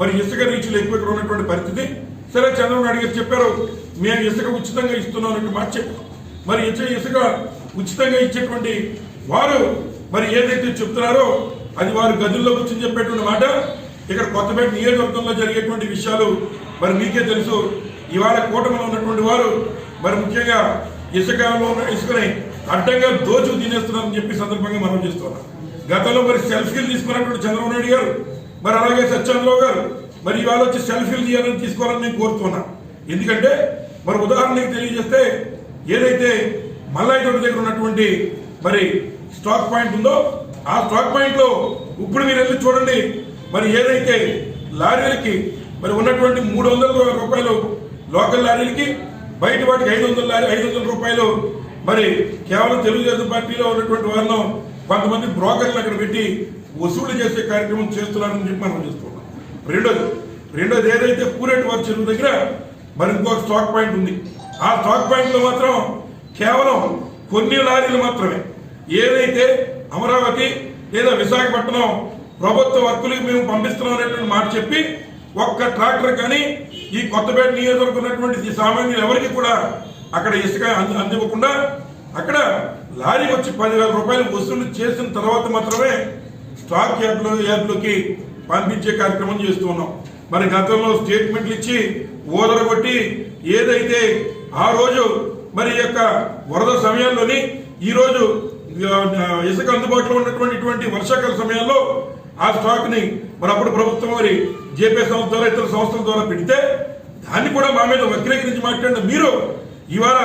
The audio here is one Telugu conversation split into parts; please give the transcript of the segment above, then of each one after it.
మరి ఇసుక రీచ్లు ఎక్కువ ఇక్కడ ఉన్నటువంటి పరిస్థితి? సరే చంద్రబాబు నాయుడు గారు చెప్పారు మేము ఇసుక ఉచితంగా ఇస్తున్నాం అన్నట్టు మాట చెప్పాం మరి ఇచ్చే ఇసుక ఉచితంగా ఇచ్చేటువంటి వారు మరి ఏదైతే చెప్తున్నారో అది వారు గదుల్లో కూర్చొని చెప్పేటువంటి మాట. ఇక్కడ కొత్తపేట నియోజకవర్గంలో జరిగేటువంటి విషయాలు మరి మీకే తెలుసు. ఇవాళ కూటమిలో ఉన్నటువంటి వారు మరి ముఖ్యంగా ఇసుకలో ఉన్న ఇసుకని అడ్డంగా దోచు తినేస్తున్నారని చెప్పి సందర్భంగా మనం చేస్తున్నాం. గతంలో మరి సెల్ఫీలు తీసుకున్నటువంటి చంద్రబాబు నాయుడు గారు మరి అలాగే సత్యచంద్రరావు గారు మరి ఇవాళ వచ్చి సెల్ఫీలు తీయాలని తీసుకోవాలని నేను కోరుతున్నా ఎందుకంటే మరి ఉదాహరణకి తెలియజేస్తే ఏదైతే మల్లాయి తోట దగ్గర ఉన్నటువంటి మరి స్టాక్ పాయింట్ ఉందో ఆ స్టాక్ పాయింట్లో ఇప్పుడు మీరు వెళ్ళి చూడండి. మరి ఏదైతే లారీలకి మరి ఉన్నటువంటి మూడు వందల రూపాయలు లోకల్ లారీలకి బయట వాటికి ఐదు వందల లారీ ఐదు వందల రూపాయలు మరి కేవలం తెలుగుదేశం పార్టీలో ఉన్నటువంటి వారిలో కొంతమంది బ్రోకర్లు అక్కడ పెట్టి వసూలు చేసే కార్యక్రమం చేస్తున్నారని చెప్పి మనం చూస్తున్నాం. రెండోది రెండోది ఏదైతే పూరేట్ వర్క్ చెరువు దగ్గర మరి ఇంకొక స్టాక్ పాయింట్ ఉంది. ఆ స్టాక్ పాయింట్లో మాత్రం కేవలం కొన్ని లారీలు మాత్రమే. ఏదైతే అమరావతి లేదా విశాఖపట్నం ప్రభుత్వ వర్కులకు మేము పంపిస్తున్నాం అనేటువంటి మాట చెప్పి ఒక్క ట్రాక్టర్ కానీ ఈ కొత్తపేట నియోజకవర్గం ఉన్నటువంటి సామాన్యులు ఎవరికి కూడా అక్కడ ఇసుక అంది అందివ్వకుండా అక్కడ లారీ వచ్చి పదివేల రూపాయలు వసూలు చేసిన తర్వాత మాత్రమే స్టాక్ యార్డ్లో యార్డ్లోకి పంపించే కార్యక్రమం చేస్తున్నాం మరి గతంలో స్టేట్మెంట్లు ఇచ్చి ఓదరగొట్టి ఏదైతే ఆ రోజు మరి యొక్క వరద సమయంలోని ఈరోజు ఇసుక అందుబాటులో ఉన్నటువంటి వర్షాకాల సమయాల్లో ఆ స్టాక్ని మరి అప్పుడు ప్రభుత్వం మరి జేపీ సంస్థ ద్వారా ఇతర సంస్థల ద్వారా పెడితే దాన్ని కూడా మా మీద వక్రీకరించి మాట్లాడిన మీరు ఇవాళ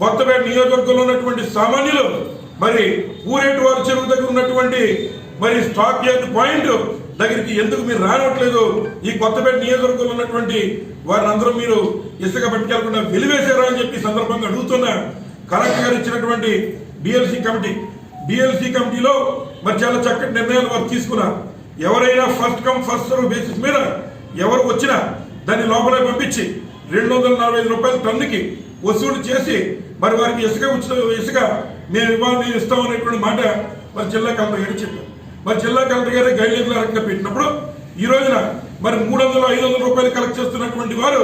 కొత్తపేట నియోజకవర్గంలో ఉన్నటువంటి సామాన్యులు మరి ఊరేటు వారి చెరువు దగ్గర ఉన్నటువంటి మరి స్టాక్ యార్డ్ పాయింట్ దగ్గరికి ఎందుకు మీరు రానట్లేదు? ఈ కొత్తపేట నియోజకవర్గంలో ఉన్నటువంటి వారిని అందరూ మీరు ఇసుక పట్టుకెళ్ళకుండా వెలివేశారా అని చెప్పి సందర్భంగా అడుగుతున్నా. కలెక్టర్ గారు ఇచ్చినటువంటి బిఎల్సీ కమిటీ. బిఎల్సీ కమిటీలో మరి చాలా చక్కటి నిర్ణయాలు వారు తీసుకున్నారు. ఎవరైనా first come first serve basis మీద ఎవరు వచ్చినా దాన్ని లోపలే పంపించి రెండు వందల నలభై ఐదు రూపాయల టన్నుకి వసూలు చేసి మరి వారికి ఇసుక ఉచిత ఇసుక మేము ఇవ్వాలి మేము ఇస్తాం అనేటువంటి మాట మరి జిల్లా కలెక్టర్ గారు చెప్పారు. మరి జిల్లా కలెక్టర్ గారి గైడ్ లైన్ల రకంగా పెట్టినప్పుడు ఈ రోజున మరి మూడు వందల ఐదు వందల రూపాయలు కలెక్ట్ చేస్తున్నటువంటి వారు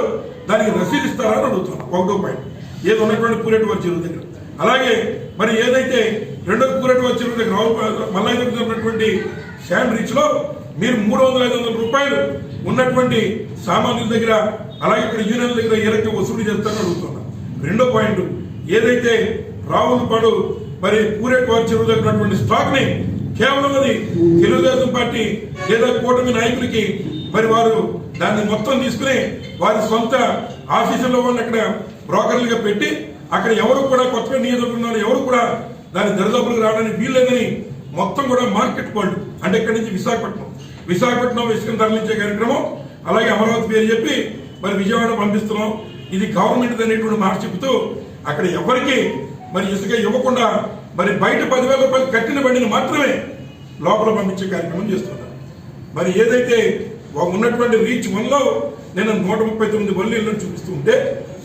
దానికి రసీదు ఇస్తారా అని అడుగుతున్నాం ఒకటో పాయింట్ ఏది ఉన్నటువంటి పూరేటి వారి దగ్గర. అలాగే మరి ఏదైతే రెండో పూరేటి వారి దగ్గర రావు- మల్లాయి దగ్గర ఉన్నటువంటి శాండ్ రీచ్లో మీరు మూడు వందల ఐదు వందల రూపాయలు ఉన్నటువంటి సామాన్యుల దగ్గర అలాగే ఇక్కడ యూనియన్ దగ్గర ఏ రకంగా వసూలు చేస్తారని అడుగుతున్నాం రెండో పాయింట్ ఏదైతే రావులపాడు మరి పూరేటి వారి చెరువు ఉన్నటువంటి స్టాక్ని కేవలం అది తెలుగుదేశం పార్టీ లేదా కూటమి నాయకులకి మరి వారు దాన్ని మొత్తం తీసుకుని వారి సొంత ఆఫీసుల్లో వాళ్ళని అక్కడ బ్రోకర్లుగా పెట్టి అక్కడ ఎవరు కూడా కొత్తగా నియోజకవర్గంలో ఎవరు కూడా దాని దరిదాపులకు రావడానికి వీల్లేదని మొత్తం కూడా మార్కెట్ పాయింట్ అంటే ఇక్కడి నుంచి విశాఖపట్నం. విశాఖపట్నం ఇసుకను తరలించే కార్యక్రమం అలాగే అమరావతి పేరు చెప్పి మరి విజయవాడ పంపిస్తున్నాం. ఇది గవర్నమెంట్ అనేటువంటి మాట చెబుతూ అక్కడ ఎవరికి మరి ఇసుక ఇవ్వకుండా మరి బయట పదివేల రూపాయలు కట్టిన బండిని మాత్రమే లోపల పంపించే కార్యక్రమం చేస్తున్నారు. మరి ఏదైతే ఉన్నటువంటి రీచ్ వన్లో నేను నూట ముప్పై తొమ్మిది బళ్ళు ఇళ్ళని చూపిస్తూ ఉంటే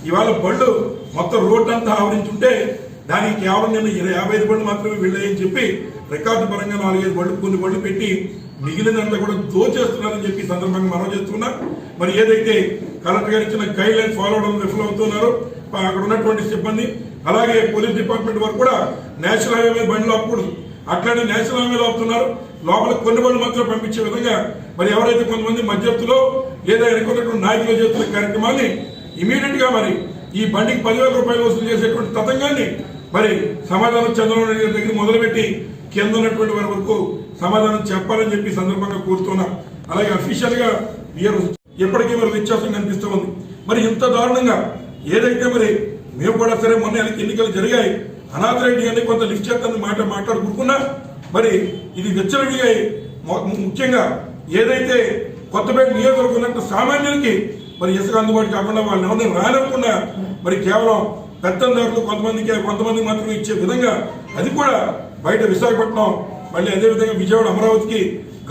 ఇవాళ బళ్ళు మొత్తం రోడ్డు అంతా ఆవరించుంటే దానికి కేవలం నేను ఇరవై యాభై ఐదు బళ్ళు మాత్రమే వెళ్ళాయని చెప్పి రికార్డు పరంగా నాలుగైదు బళ్ళు కొన్ని బళ్ళు పెట్టి మిగిలినంతా కూడా దోచేస్తున్నారని చెప్పి సందర్భంగా మనం చేస్తున్నా మరి ఏదైతే కలెక్టర్ గారు ఇచ్చిన గైడ్ లైన్స్ ఫాలో అవడం విఫలం అవుతున్నారో అక్కడ ఉన్నటువంటి సిబ్బంది అలాగే పోలీస్ డిపార్ట్మెంట్ వారు కూడా నేషనల్ హైవే మీద బండ్లు ఆపకూడదు అట్లానే నేషనల్ హైవేలో ఆపుతున్నారు. లోపల కొన్ని బండ్లు మాత్రం పంపించే విధంగా మరి ఎవరైతే కొంతమంది మధ్యస్థులో లేదా ఎన్నుకున్నటువంటి నాయకులు చేస్తున్న కార్యక్రమాన్ని ఇమీడియట్గా మరి ఈ బండికి పదివేల రూపాయలు వసూలు చేసేటువంటి తతంగాన్ని మరి సమాధానం చంద్రబాబు నాయుడు గారి దగ్గర మొదలుపెట్టి కింద ఉన్నటువంటి వారి వరకు సమాధానం చెప్పాలని చెప్పి సందర్భంగా కోరుతున్నాం. అలాగే అఫీషియల్గా వీఆర్ ఎప్పటికీ మరి వ్యత్యాసం కనిపిస్తూ ఉంది. మరి ఇంత దారుణంగా ఏదైతే మరి మేము కూడా సరే మొన్న ఎన్నికలు జరిగాయి అనాథ రెడ్డి అని కొంత లిఫ్ట్ చేస్తానని మాట మాట్లాడుకుంటున్నా మరి ఇది వెచ్చలవిగా ముఖ్యంగా ఏదైతే కొత్తపేట నియోజకవర్గం సామాన్యులకి మరి ఇసుక అందుబాటు కాకుండా వాళ్ళని ఎవరిని రానివ్వకుండా మరి కేవలం పెత్తందారులు కొంతమందికి కొంతమందికి మాత్రమే ఇచ్చే విధంగా అది కూడా బయట విశాఖపట్నం మళ్ళీ అదేవిధంగా విజయవాడ అమరావతికి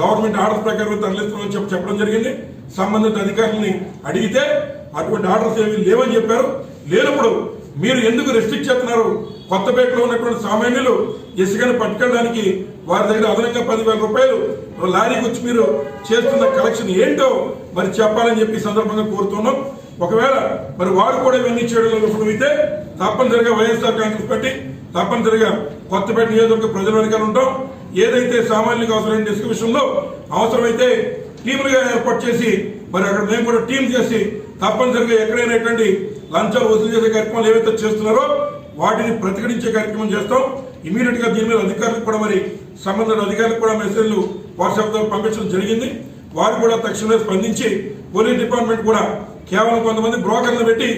గవర్నమెంట్ ఆర్డర్ ప్రకారం తరలిస్తున్నామని చెప్పి చెప్పడం జరిగింది. సంబంధిత అధికారులని అడిగితే అటువంటి ఆర్డర్స్ ఏమి లేవని చెప్పారు. లేనప్పుడు మీరు ఎందుకు రెస్ట్రిక్ట్ చేస్తున్నారు? కొత్తపేటలో ఉన్నటువంటి సామాన్యులు ఇసుకను పట్టుకెళ్ళడానికి వారి దగ్గర అదనంగా పదివేల రూపాయలు లారీకి వచ్చి మీరు చేస్తున్న కలెక్షన్ ఏంటో మరి చెప్పాలని చెప్పి సందర్భంగా కోరుతున్నాం. ఒకవేళ మరి వారు కూడా ఇవన్నీ చేయడంలో విఫలమైతే తప్పనిసరిగా వైఎస్ఆర్ కాంగ్రెస్ పార్టీ తప్పనిసరిగా కొత్తపేట నియోజకవర్గ ప్రజల వెనకాల ఉంటాం. ఏదైతే సామాన్యులకు అవసరమైన ఇసుక విషయంలో అవసరమైతే టీములుగా ఏర్పాటు చేసి మరి అక్కడ మేము కూడా టీం చేసి తప్పనిసరిగా ఎక్కడైనటువంటి లంచాలు వసూలు చేసే కార్యక్రమాలు ఏవైతే చేస్తున్నారో వాటిని ప్రతిఘటించే కార్యక్రమం చేస్తాం. ఇమీడియట్గా దీని మీద అధికారులకు కూడా మరి సంబంధిత అధికారులకు కూడా మెసేజ్లు వాట్సాప్ ద్వారా పంపించడం జరిగింది. వారు కూడా తక్షణమే స్పందించి పోలీస్ డిపార్ట్మెంట్ కూడా కేవలం కొంతమంది బ్రోకర్లు పెట్టి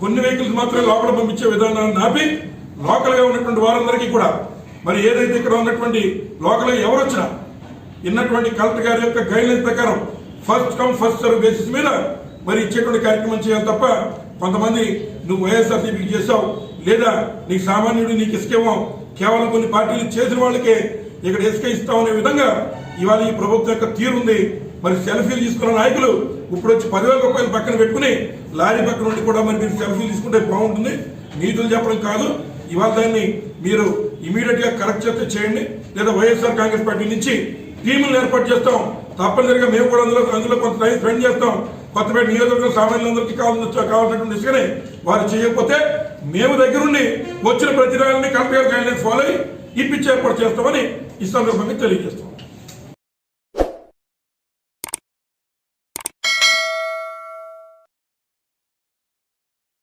కొన్ని వెహికల్స్ మాత్రమే లోపల పంపించే విధానాన్ని ఆపి లోకల్గా ఉన్నటువంటి వారందరికీ కూడా మరి ఏదైతే ఇక్కడ ఉన్నటువంటి లోకల్ ఎవరు వచ్చినా ఉన్నటువంటి కలెక్టర్ గారి యొక్క గైడ్లైన్స్ ప్రకారం first come first serve basis మీద మరి ఇచ్చేటువంటి కార్యక్రమం చేయాలి తప్ప కొంతమంది నువ్వు వైఎస్ఆర్సీపీ చేసావు లేదా నీకు సామాన్యుడు నీకు ఇసుకేమో కేవలం కొన్ని పార్టీలు చేసిన వాళ్ళకే ఇక్కడ ఇసుక ఇస్తాం అనే విధంగా ఇవాళ ఈ ప్రభుత్వం యొక్క తీరుంది మరి సెల్ఫీలు తీసుకున్న నాయకులు ఇప్పుడు వచ్చి పదివేల రూపాయలు పక్కన పెట్టుకుని లారీ పక్కన ఉండి కూడా మరి మీరు సెల్ఫీలు తీసుకుంటే బాగుంటుంది. నీతులు చెప్పడం కాదు. ఇవాళ దాన్ని మీరు ఇమీడియట్గా కరెక్ట్ చేస్తే చేయండి. లేదా వైఎస్ఆర్ కాంగ్రెస్ పార్టీ నుంచి టీములను ఏర్పాటు చేస్తాం. తప్పనిసరిగా మేము కూడా అందులో అందులో కొంత టైం స్పెండ్ చేస్తాం. కొత్తపేట నియోజకవర్గం సామాన్యులందరికీ కావాల్సిన కావాల్సినటువంటి ఇసుకని వారు చేయకపోతే మేము దగ్గరుండి వచ్చిన ప్రతిరాలని కలెక్టర్ గైడ్లైన్స్ ఫాలో అయ్యి ఇప్పించి ఏర్పాటు చేస్తామని ఈ సందర్భంగా తెలియజేస్తాం